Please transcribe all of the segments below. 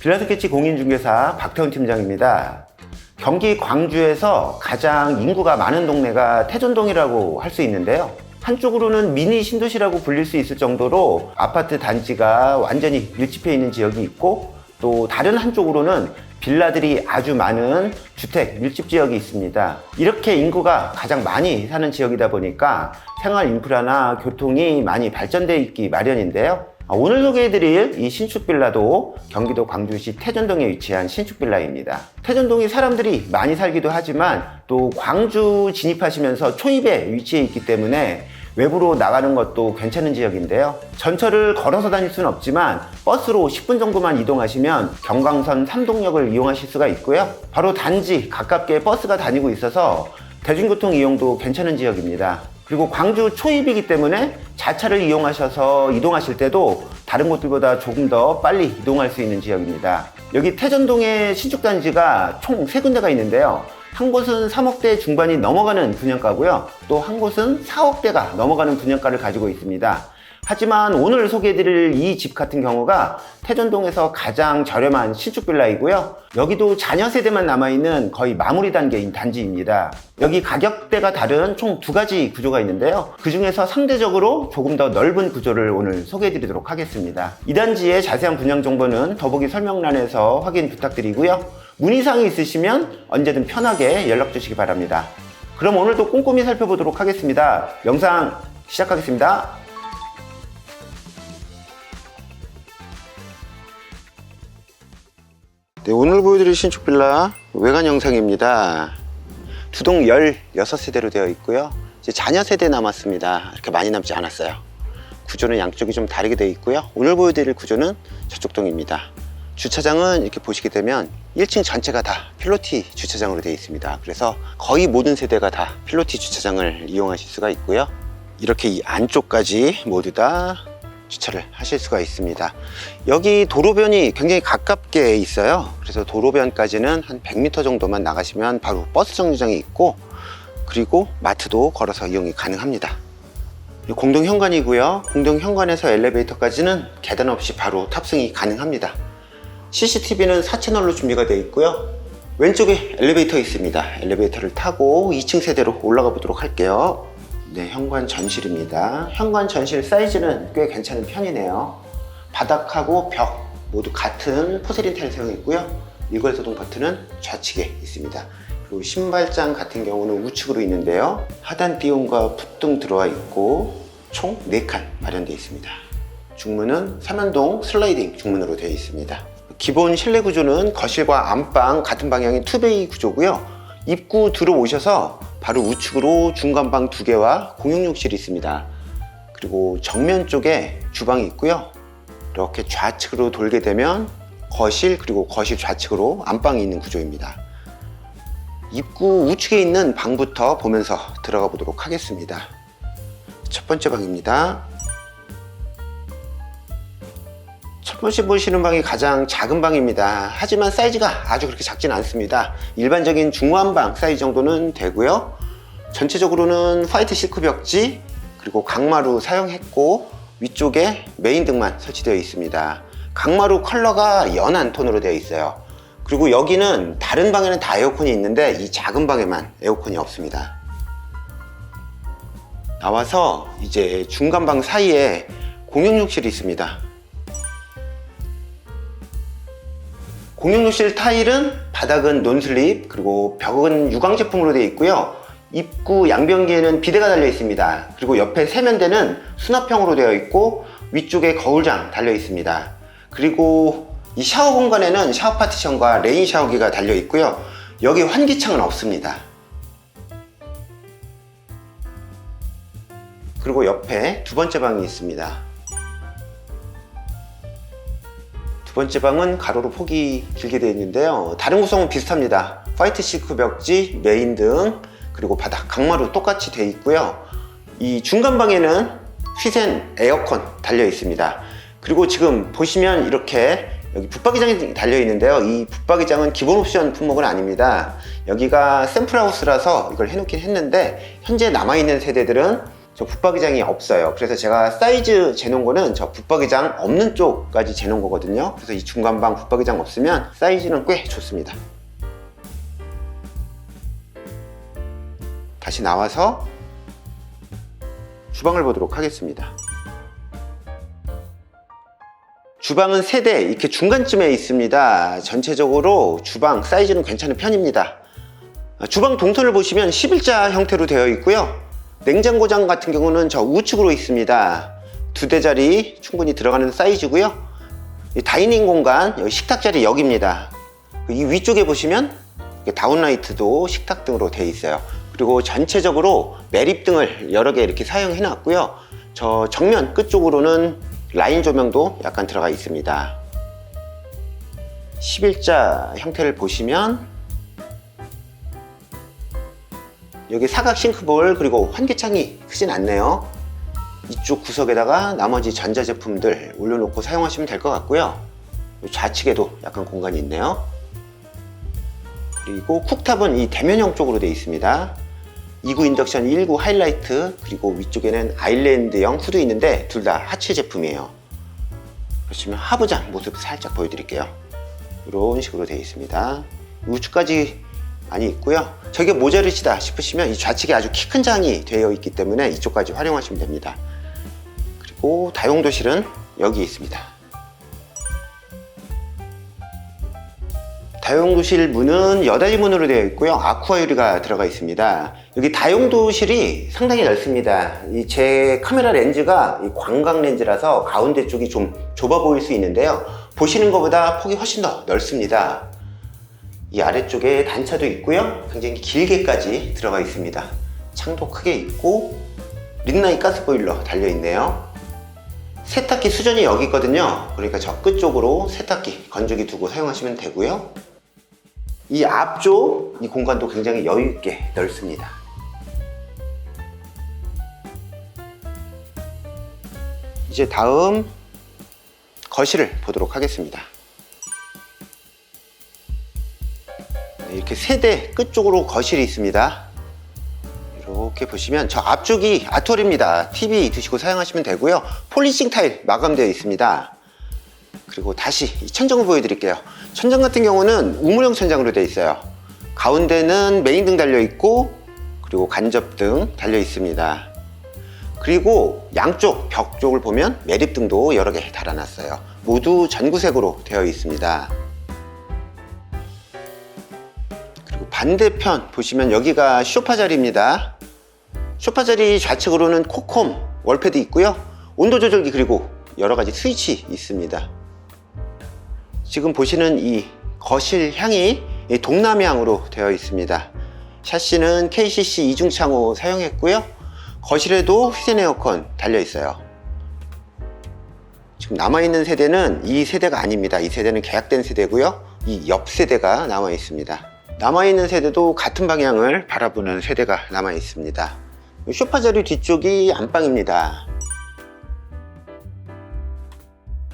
빌라스케치 공인중개사 박태훈 팀장입니다. 경기 광주에서 가장 인구가 많은 동네가 태전동이라고 할 수 있는데요. 한쪽으로는 미니 신도시라고 불릴 수 있을 정도로 아파트 단지가 완전히 밀집해 있는 지역이 있고 또 다른 한쪽으로는 빌라들이 아주 많은 주택 밀집 지역이 있습니다. 이렇게 인구가 가장 많이 사는 지역이다 보니까 생활 인프라나 교통이 많이 발전되어 있기 마련인데요. 아, 오늘 소개해드릴 이 신축 빌라도 경기도 광주시 태전동에 위치한 신축 빌라입니다. 태전동이 사람들이 많이 살기도 하지만 또 광주 진입하시면서 초입에 위치해 있기 때문에 외부로 나가는 것도 괜찮은 지역인데요. 전철을 걸어서 다닐 수는 없지만 버스로 10분 정도만 이동하시면 경강선 삼동역을 이용하실 수가 있고요. 바로 단지 가깝게 버스가 다니고 있어서 대중교통 이용도 괜찮은 지역입니다. 그리고 광주 초입이기 때문에 자차를 이용하셔서 이동하실 때도 다른 곳들보다 조금 더 빨리 이동할 수 있는 지역입니다. 여기 태전동에 신축단지가 총 세 군데가 있는데요. 한 곳은 3억대 중반이 넘어가는 분양가고요. 또 한 곳은 4억대가 넘어가는 분양가를 가지고 있습니다. 하지만 오늘 소개해드릴 이 집 같은 경우가 태전동에서 가장 저렴한 신축 빌라이고요. 여기도 자녀 세대만 남아있는 거의 마무리 단계인 단지입니다. 여기 가격대가 다른 총 두 가지 구조가 있는데요. 그 중에서 상대적으로 조금 더 넓은 구조를 오늘 소개해드리도록 하겠습니다. 이 단지의 자세한 분양 정보는 더보기 설명란에서 확인 부탁드리고요. 문의사항이 있으시면 언제든 편하게 연락 주시기 바랍니다. 그럼 오늘도 꼼꼼히 살펴보도록 하겠습니다. 영상 시작하겠습니다. 네, 오늘 보여드릴 신축 빌라 외관 영상입니다. 두동 16세대로 되어 있고요. 이제 자녀 세대 남았습니다. 이렇게 많이 남지 않았어요. 구조는 양쪽이 좀 다르게 되어 있고요. 오늘 보여드릴 구조는 저쪽 동입니다. 주차장은 이렇게 보시게 되면 1층 전체가 다 필로티 주차장으로 되어 있습니다. 그래서 거의 모든 세대가 다 필로티 주차장을 이용하실 수가 있고요. 이렇게 이 안쪽까지 모두 다 주차를 하실 수가 있습니다. 여기 도로변이 굉장히 가깝게 있어요. 그래서 도로변까지는 한 100m 정도만 나가시면 바로 버스 정류장이 있고 그리고 마트도 걸어서 이용이 가능합니다. 이 공동 현관이고요. 공동 현관에서 엘리베이터까지는 계단 없이 바로 탑승이 가능합니다. CCTV는 4채널로 준비가 되어 있고요. 왼쪽에 엘리베이터 있습니다. 엘리베이터를 타고 2층 세대로 올라가 보도록 할게요. 네, 현관 전실입니다. 현관 전실 사이즈는 꽤 괜찮은 편이네요. 바닥하고 벽 모두 같은 포세린 타일 사용했고요. 일괄 소동 버튼은 좌측에 있습니다. 그리고 신발장 같은 경우는 우측으로 있는데요. 하단 띄움과 풋등 들어와 있고 총 4칸 마련되어 있습니다. 중문은 삼연동 슬라이딩 중문으로 되어 있습니다. 기본 실내 구조는 거실과 안방 같은 방향의 투베이 구조고요. 입구 들어오셔서 바로 우측으로 중간방 두 개와 공용욕실이 있습니다. 그리고 정면 쪽에 주방이 있고요. 이렇게 좌측으로 돌게 되면 거실 그리고 거실 좌측으로 안방이 있는 구조입니다. 입구 우측에 있는 방부터 보면서 들어가 보도록 하겠습니다. 첫 번째 방입니다. 첫 번째 보시는 방이 가장 작은 방입니다. 하지만 사이즈가 아주 그렇게 작진 않습니다. 일반적인 중환방 사이즈 정도는 되고요. 전체적으로는 화이트 실크 벽지 그리고 강마루 사용했고 위쪽에 메인 등만 설치되어 있습니다. 강마루 컬러가 연한 톤으로 되어 있어요. 그리고 여기는 다른 방에는 다 에어컨이 있는데 이 작은 방에만 에어컨이 없습니다. 나와서 이제 중간방 사이에 공용욕실이 있습니다. 공용욕실 타일은 바닥은 논슬립 그리고 벽은 유광 제품으로 되어 있고요. 입구 양변기에는 비대가 달려 있습니다. 그리고 옆에 세면대는 수납형으로 되어 있고 위쪽에 거울장 달려 있습니다. 그리고 이 샤워 공간에는 샤워 파티션과 레인 샤워기가 달려 있고요. 여기 환기창은 없습니다. 그리고 옆에 두 번째 방이 있습니다. 두 번째 방은 가로로 폭이 길게 되어 있는데요. 다른 구성은 비슷합니다. 화이트 시크 벽지, 메인 등, 그리고 바닥 강마루 똑같이 되어 있고요. 이 중간 방에는 휘센 에어컨 달려 있습니다. 그리고 지금 보시면 이렇게 여기 붙박이장이 달려 있는데요. 이 붙박이장은 기본 옵션 품목은 아닙니다. 여기가 샘플하우스라서 이걸 해놓긴 했는데 현재 남아있는 세대들은 저 붙박이장이 없어요. 그래서 제가 사이즈 재놓은 거는 저 붙박이장 없는 쪽까지 재놓은 거거든요. 그래서 이 중간방 붙박이장 없으면 사이즈는 꽤 좋습니다. 다시 나와서 주방을 보도록 하겠습니다. 주방은 세대 이렇게 중간쯤에 있습니다. 전체적으로 주방 사이즈는 괜찮은 편입니다. 주방 동선을 보시면 11자 형태로 되어 있고요. 냉장고장 같은 경우는 저 우측으로 있습니다. 두 대짜리 충분히 들어가는 사이즈고요. 이 다이닝 공간, 여기 식탁 자리 여기입니다. 이 위쪽에 보시면 다운라이트도 식탁 등으로 되어 있어요. 그리고 전체적으로 매립 등을 여러 개 이렇게 사용해 놨고요. 저 정면 끝쪽으로는 라인 조명도 약간 들어가 있습니다. 11자 형태를 보시면 여기 사각 싱크볼 그리고 환기창이 크진 않네요. 이쪽 구석에다가 나머지 전자제품들 올려놓고 사용하시면 될 것 같고요. 좌측에도 약간 공간이 있네요. 그리고 쿡탑은 이 대면형 쪽으로 되어 있습니다. 2구 인덕션 1구 하이라이트 그리고 위쪽에는 아일랜드형 후드 있는데 둘 다 하체 제품이에요. 그렇지만 하부장 모습 살짝 보여드릴게요. 이런 식으로 되어 있습니다. 우측까지 많이 있고요. 저게 모자르시다 싶으시면 이 좌측에 아주 키 큰 장이 되어 있기 때문에 이쪽까지 활용하시면 됩니다. 그리고 다용도실은 여기 있습니다. 다용도실 문은 여닫이 문으로 되어 있고요. 아쿠아 유리가 들어가 있습니다. 여기 다용도실이 상당히 넓습니다. 이 제 카메라 렌즈가 이 광각 렌즈라서 가운데 쪽이 좀 좁아 보일 수 있는데요. 보시는 것보다 폭이 훨씬 더 넓습니다. 이 아래쪽에 단차도 있고요. 굉장히 길게까지 들어가 있습니다. 창도 크게 있고 린나이 가스보일러 달려 있네요. 세탁기 수전이 여기 있거든요. 그러니까 저 끝 쪽으로 세탁기, 건조기 두고 사용하시면 되고요. 이 앞쪽 이 공간도 굉장히 여유 있게 넓습니다. 이제 다음 거실을 보도록 하겠습니다. 이렇게 세대 끝쪽으로 거실이 있습니다. 이렇게 보시면 저 앞쪽이 아트월입니다. TV 두시고 사용하시면 되고요. 폴리싱 타일 마감되어 있습니다. 그리고 다시 이 천정을 보여드릴게요. 천장 같은 경우는 우물형 천장으로 되어 있어요. 가운데는 메인등 달려 있고 그리고 간접등 달려 있습니다. 그리고 양쪽 벽 쪽을 보면 매립등도 여러 개 달아놨어요. 모두 전구색으로 되어 있습니다. 반대편 보시면 여기가 쇼파 자리입니다. 쇼파 자리 좌측으로는 코콤 월패드 있고요. 온도 조절기 그리고 여러 가지 스위치 있습니다. 지금 보시는 이 거실 향이 이 동남향으로 되어 있습니다. 샤시는 KCC 이중창호 사용했고요. 거실에도 휘센 에어컨 달려 있어요. 지금 남아있는 세대는 이 세대가 아닙니다. 이 세대는 계약된 세대고요. 이 옆 세대가 남아 있습니다. 남아있는 세대도 같은 방향을 바라보는 세대가 남아 있습니다. 쇼파 자리 뒤쪽이 안방입니다.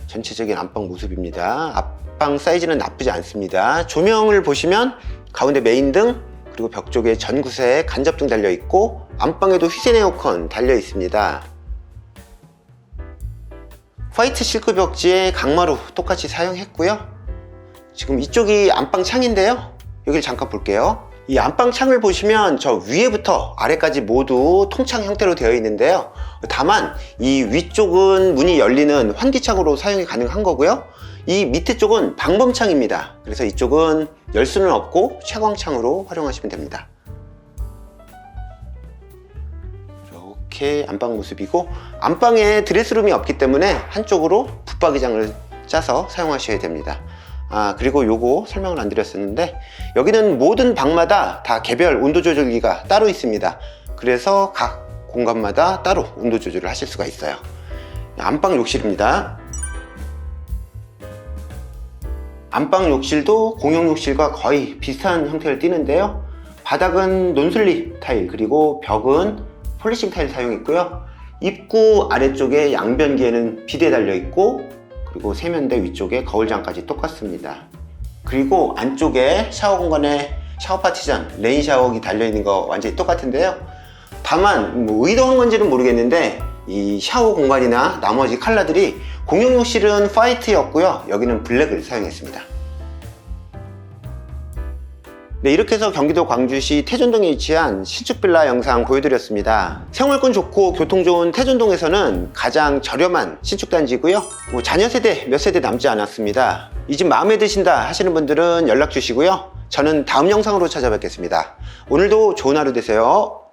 전체적인 안방 모습입니다. 앞방 사이즈는 나쁘지 않습니다. 조명을 보시면 가운데 메인등 그리고 벽 쪽에 전구세 간접등 달려 있고 안방에도 휘센 에어컨 달려 있습니다. 화이트 실크 벽지에 강마루 똑같이 사용했고요. 지금 이쪽이 안방 창인데요. 여기를 잠깐 볼게요. 이 안방 창을 보시면 저 위에부터 아래까지 모두 통창 형태로 되어 있는데요. 다만 이 위쪽은 문이 열리는 환기창으로 사용이 가능한 거고요. 이 밑에 쪽은 방범창입니다. 그래서 이쪽은 열 수는 없고 채광창으로 활용하시면 됩니다. 이렇게 안방 모습이고 안방에 드레스룸이 없기 때문에 한쪽으로 붙박이장을 짜서 사용하셔야 됩니다. 아 그리고 요거 설명을 안 드렸었는데 여기는 모든 방마다 다 개별 온도 조절기가 따로 있습니다. 그래서 각 공간마다 따로 온도 조절을 하실 수가 있어요. 안방 욕실입니다. 안방 욕실도 공용 욕실과 거의 비슷한 형태를 띠는데요. 바닥은 논슬립 타일 그리고 벽은 폴리싱 타일 사용했고요. 입구 아래쪽에 양변기에는 비대 달려 있고 그리고 세면대 위쪽에 거울장까지 똑같습니다. 그리고 안쪽에 샤워 공간에 샤워 파티션, 레인 샤워기 달려 있는 거 완전히 똑같은데요. 다만 뭐 의도한 건지는 모르겠는데 이 샤워 공간이나 나머지 컬러들이 공용욕실은 화이트였고요. 여기는 블랙을 사용했습니다. 네, 이렇게 해서 경기도 광주시 태존동에 위치한 신축 빌라 영상 보여드렸습니다. 생활권 좋고 교통 좋은 태존동에서는 가장 저렴한 신축 단지고요. 뭐 자녀 세대 몇 세대 남지 않았습니다. 이 집 마음에 드신다 하시는 분들은 연락 주시고요. 저는 다음 영상으로 찾아뵙겠습니다. 오늘도 좋은 하루 되세요.